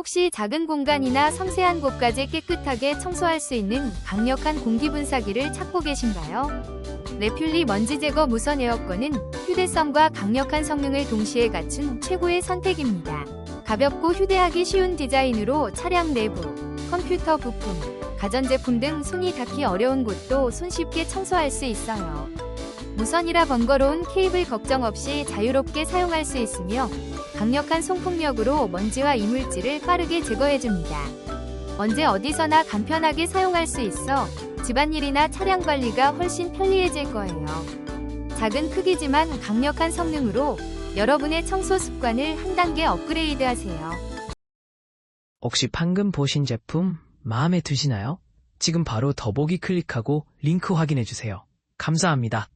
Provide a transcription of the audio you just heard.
혹시 작은 공간이나 섬세한 곳까지 깨끗하게 청소할 수 있는 강력한 공기 분사기를 찾고 계신가요? 레퓰리 먼지 제거 무선 에어컨은 휴대성과 강력한 성능을 동시에 갖춘 최고의 선택입니다. 가볍고 휴대하기 쉬운 디자인으로 차량 내부, 컴퓨터 부품, 가전제품 등 손이 닿기 어려운 곳도 손쉽게 청소할 수 있어요. 무선이라 번거로운 케이블 걱정 없이 자유롭게 사용할 수 있으며 강력한 송풍력으로 먼지와 이물질을 빠르게 제거해줍니다. 언제 어디서나 간편하게 사용할 수 있어 집안일이나 차량 관리가 훨씬 편리해질 거예요. 작은 크기지만 강력한 성능으로 여러분의 청소 습관을 한 단계 업그레이드 하세요. 혹시 방금 보신 제품 마음에 드시나요? 지금 바로 더보기 클릭하고 링크 확인해 주세요. 감사합니다.